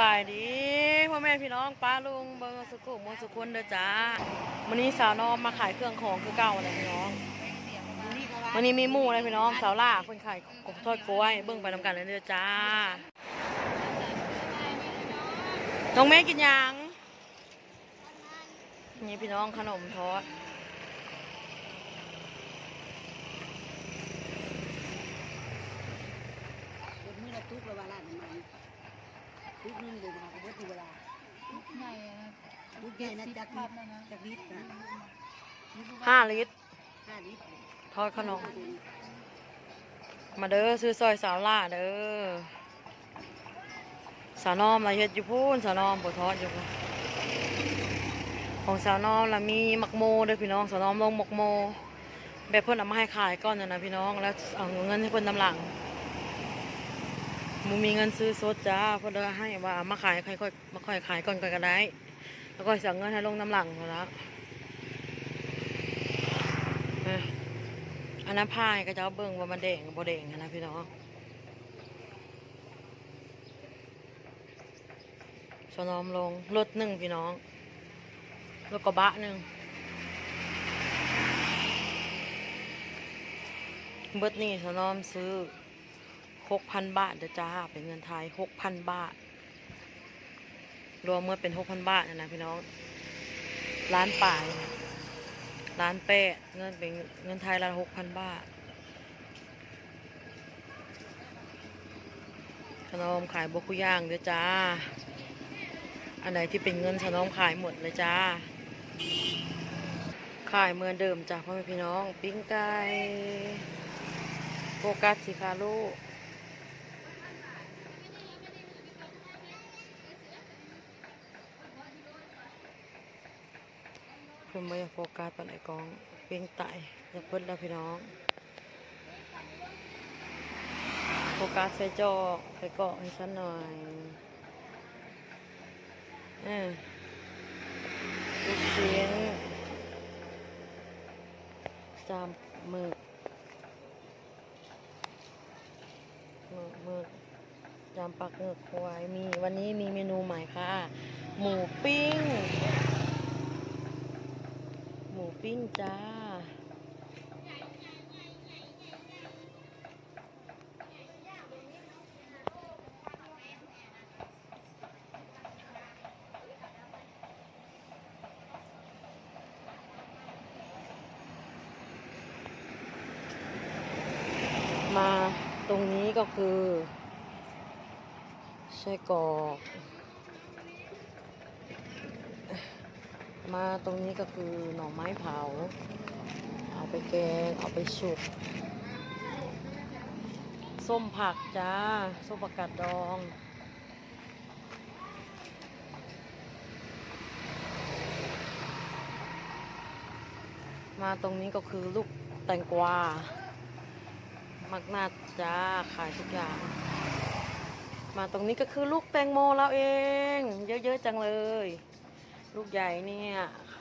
บายดีพ่อแม่พี่น้องป้าลุงเบอร์สุขุมมสุขุนเด้อจ้าวันนี้สาวนอมมาขายเครื่องของคือเก่าอะไรพี่น้องวันนี้มีหมู่อะไรพี่น้องสาวล่าเพิ่นขายกบทอดกล้วยเบิ่งไปนำกันเลยเด้อจ้าน้องแม่กินยังนี่พี่น้องขนมทอดยวมือละทุกเวลาละมัน ทุกนึงเดี๋ยวมาเบิดเวลาใหญ่อะนะทุกใหญ่นะจากลิตรจากลิตรนะห้าลิตรห้าลิตรทอดขนม มาเด้อซื้อซอยสาวล่าเด้อสาวนอมมาเฮ็ดอยู่พูนสาวนอมบ่ทอดอยู่พูนของสาวนอมละมีมักโมเด้อพี่น้องสาวนอมลงมักโมแบบเพิ่อนเอามาให้ขายก่อนนะนะพี่น้องแล้วเอาเงินให้เพิ่อนนำหลัง มูมีเงินซื้อสดจ้าเพิ่นเลยให้ว่ามาขายค่อยๆมาค่อยขายก่อนก็ได้ แล้วก็สั่งเงินให้ลงน้ำหลังพอละเอ้ยอันนั้นพายก็จะเอาเบิ่งว่ามันแดงบ่แดงอะนะพี่น้องสนอมลงรถหนึ่งพี่น้องรถกระบะหนึ่งเบิดนี่สนอมซื้อ หกพันบาทเด้อจ้าเป็นเงินไทยหกพันบาท รวมเมื่อเป็นหกพันบาทนะนะพี่น้องล้านป่ายล้านแปดเงินเป็นเงินไทยล้านหกพันบาทขนมขายบกุย่างเด้อจ้า อันไหนที่เป็นเงินขนมขายหมดเลยจ้า ขายเหมือนเดิมจ้ะพ่อแม่พี่น้อง ปิ้งไก่โฟกัสสิคะลูก เพิ่นไม่อยากโฟกัสปานไหนกองปิ้งไก่อยากเพิ่นแล้วพี่น้อง โฟกัสใส่จอกใส่เกาะให้ฉันหน่อยเออลูกชิ้นจามหมึกหมึกหมึกจามปักหมึกควายมีวันนี้มีเมนูใหม่ค่ะ หมูปิ้ง ปิ้งจ้า มาตรงนี้ก็คือไส้กรอก มาตรงนี้ก็คือหน่อไม้เผา เอาไปแกง เอาไปสุกส้มผักจ้า ส้มผักกาดดองมาตรงนี้ก็คือลูกแตงกวา มักนาดจ้าขายทุกอย่าง มาตรงนี้ก็คือลูกแตงโมเราเอง เยอะๆจังเลย ลูกใหญ่เนี่ย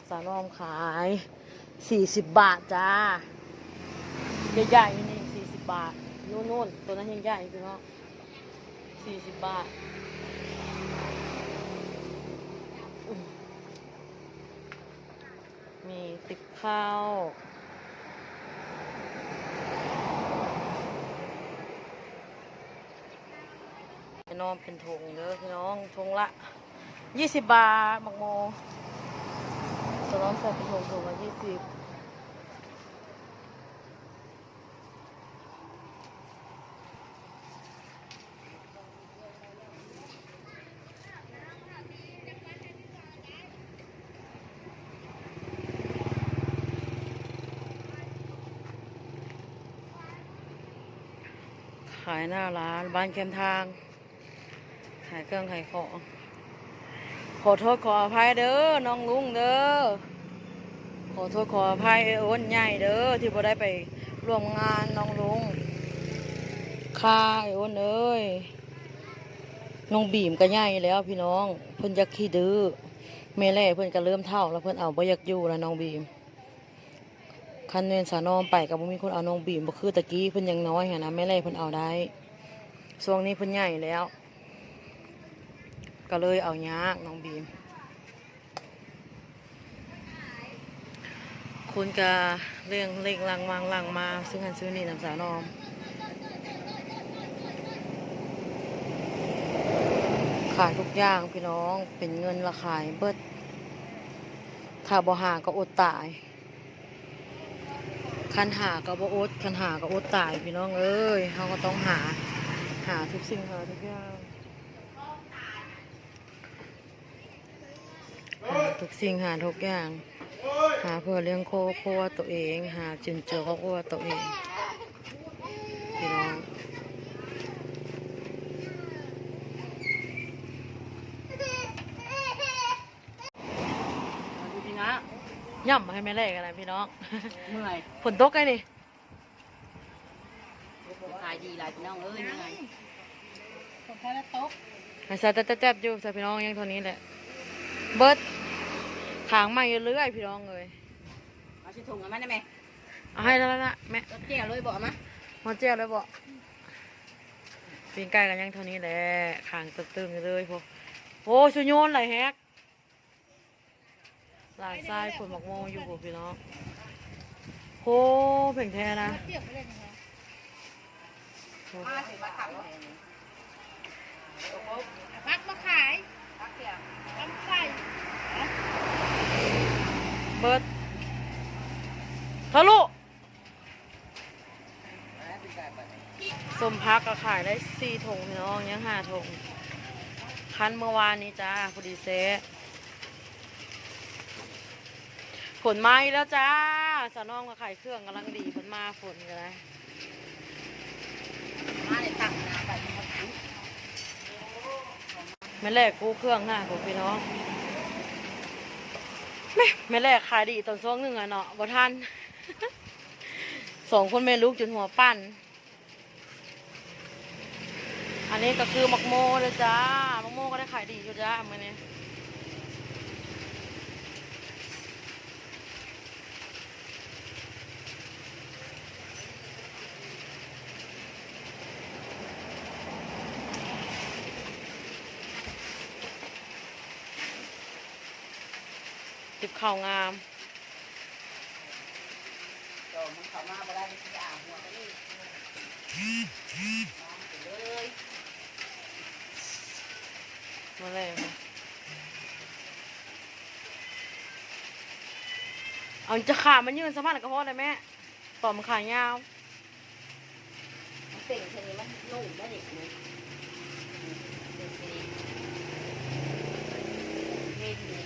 สารอมขายสี่สิบบาทจ้า ใหญ่ๆนี่สี่สิบบาทนู่นๆตัวนั้นยังใหญ่พี่น้องสี่สิบบาทมีติบข้าวน้องเป็นถุงเด้อพี่น้องถุงละ ยี่สิบบาทบักโมสน้องใส่เป็นถุงถุงละยี่สิบขายหน้าร้านบ้านแคมทาง ขายเครื่องขายของ ขอโทษขออภัยเด้อน้องลุงเด้อขอโทษขออภัยไอ้โอนใหญ่เด้อที่บ่ได้ไปร่วมงานน้องลุงค่าไอ้โอนเอ้ยน้องบีมก็ใหญ่แล้วพี่น้องเพิ่นจะขี้ดื้อแม่แล่เพิ่นก็เริ่มเท่าแล้วเพิ่นเอาบ่อยากอยู่แล้วน้องบีมคันเนินสานอมไปกับมีคนเอาน้องบีมบ่คือตะกี้เพิ่นยังน้อยหันนะแม่แล่เพิ่นเอาได้ช่วงนี้เพิ่นใหญ่แล้ว ก็เลยเอายากน้องบีม คุณกะเรื่องเร่งลังวางลังมาซื้อหันซื้อนี่น้ำสาวนอมขายทุกอย่างพี่น้องเป็นเงินละขายเบิดถ้าบ่หาก็อดตายคันหาก็บ่อดคันหาก็อดตายพี่น้องเอ้ยเขาก็ต้องหาหาทุกสิ่งหาทุกอย่างหา ทุกสิ่งหาทุกอย่าง หาเพื่อเลี้ยงโครอบครัวตัวเอง หาจุนเจือครอบครัวตัวเองพี่น้องดูดีนะย่ำมาให้แม่แรกกันนะพี่น้องเมื่อยฝนตกไงนี่ขายดีหลายพี่น้องเอ้ยเมื่อยคนแค่ละตกหายใจแจ๊บๆอยู่ใส่พี่น้องยังเท่านี้แหละ เบิด ขางใหม่เรื่อยๆพี่น้องเลยเอาชิถุงเอามาได้ไหมเอาให้แล้วนะแม่รถเจียวเลยบอกมามาเจียวเลยบอกปีนไก่กันยังเท่านี้แหละขางตึงๆเลยพวกโอ้สุญโยนไหลแฮกหลายทรายฝนหมอกโมอยู่พวกพี่น้องโหเพ่งแท้นะเจียวไปเลยนะคะมาสิมาขับรถ พักมาขาย พักเจียว ลำไส้ เบิดทะลุสมพักก็ขาย ได้สี่ถุงพี่น้องยังห้าถุงคันเมื่อวานนี้จ้าพอดีเซะฝนมาอีกแล้วจ้าสาวน้องก็ขายเครื่องกำลังดีฝนมาฝนกันเลยมาเลยตักน้ำไปมันก็ทุกแม่แรกกู้เครื่องห้าผมพี่น้องแม่แม่แรกขายดีตอนช่วงหนึ่งอะเนาะบ่ทันสองคนแม่ลูกจนหัวปั้น อันนี้ก็คือมักโมเลยจ้ามักโมก็ได้ขายดีอยู่จ้ามื่อนี้ติบข่าวงามตมันเข้ามาบ่ได้มันจะอาหัวไปนี่เลย มาเลยค่ะเอาจะขามันยืนสะพานกระเพาะเลยแม่ต่อมันขายาวเต่งเท่านี้มันนุ่มได้เด็กเลยเฮ็ดนี่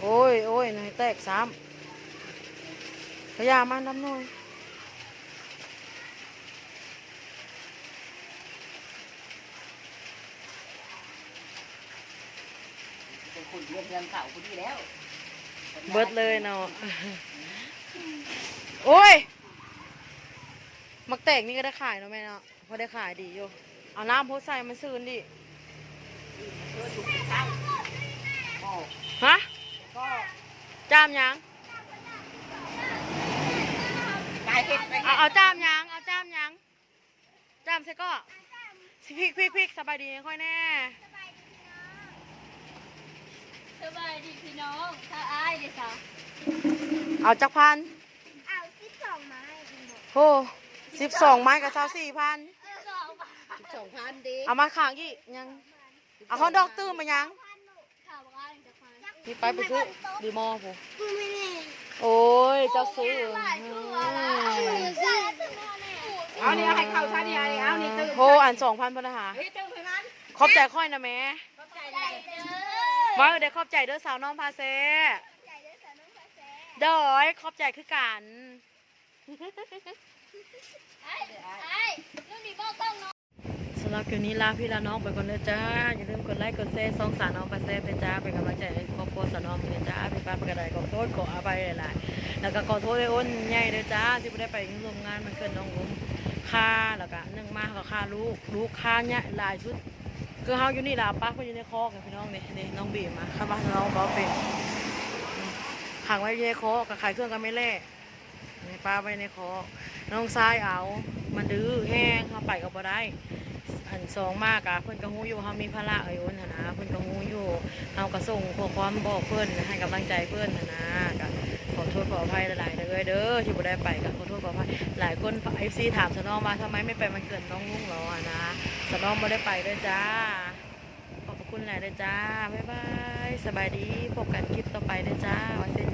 โอ้ยโอ้ยนายแตกซ้ำพยายามมันดำหน่อย เป็น คนเรียนเรียนเก่าคนที่แล้วเบิดเลยเนาะโอ้ย มักแตกนี่ก็ได้ขายเนาะแม่เนาะพอได้ขายดีอยู่เอาน้ำโพสใส่มันซื้นดิเพื่อถูกใช่ก็ฮะก็จามยังกายเฮ็ดไปเอาเอาจามยังเอาจามยังจามใส่ก็สิพริกพริกพริกสบายดีค่อยแน่ สบายดีพี่น้องถ้าอายเลยค่ะเอาจักพันเอาที่สองไม้โอ้สิบสองไม้กับเศร้าสี่พันสองบาทสองพันดีเอามาขางอีกยัง เอาเขาดอกตื้มมายังข่าวว่าจะพันนี่ไปไปซื้อดีมอผมกูไม่แน่โอ้ยเจ้าซื้อใส่สมอแน่เอานี่ให้เข้าชาดีไอเอานี่ตื่นโทรอ่านสองพันพันหาเฮ้ยตื่นไปมันขอบใจค่อยนะแม่ ว่าเดี๋ยวขอบใจเด้อสาวน้องพาเซใจเด้อสาวน้องภาษาเดอยขอบใจคือกันไอ้ไอ้ลูกดีบอกต้องเนาะสำหรับคลิปนี้ลาพี่ลาน้องไปก่อนเด้อจ้า อย่าลืมกดไลค์กดแชร์ซองสาวน้องพาเซเป็นจ้าเป็นกำลังใจให้ครอบครัวสาวน้องเป็นจ้าเป็นป้าเป็นกระไดขอโทษขออภัยหลายๆแล้วก็ขอโทษไอ้อ้นใหญ่เด้อจ้า ที่ไม่ได้ไปร่วมงานมันเกิดน้องลุงค่าแล้วก็หนึ่งมาก็ค่าลูกลูกค่าเนี่ยหลายชุด คือเฮาอยู่นี่ล่ะป้าก็อยู่ในคอกพี่น้องนี่นี่น้องบีมาข้าบ้านน้องบ่เป็นขังไว้อยในคอกกับขายเครื่องกันไม่แล่นี่ป้าไว้ในคอกน้องทรายเอา มันดื้อแห้งเข้าไปกับบ่ได้หันสองมากอะเพื่อนกระหู้อยู่เขามีพระละเอ้ยนนะเพื่อนกระหู้อยู่เอากระส่งขอความบอกเพื่อนให้กำลังใจเพื่อนนะกะขอโทษขออภัยหลายๆเลยเด้อที่บ่ได้ไปกับขอโทษขออภัยหลายคนเอฟซีถามสนองมาทำไมไม่ไปมันเกิดน้องลุ่งเราอะนะ สน้อมไม่ได้ไปด้วยจ้า ขอบคุณหลายด้วยจ้า บ๊ายบาย สบายดี พบกันคลิปต่อไปด้วยจ้าวันเส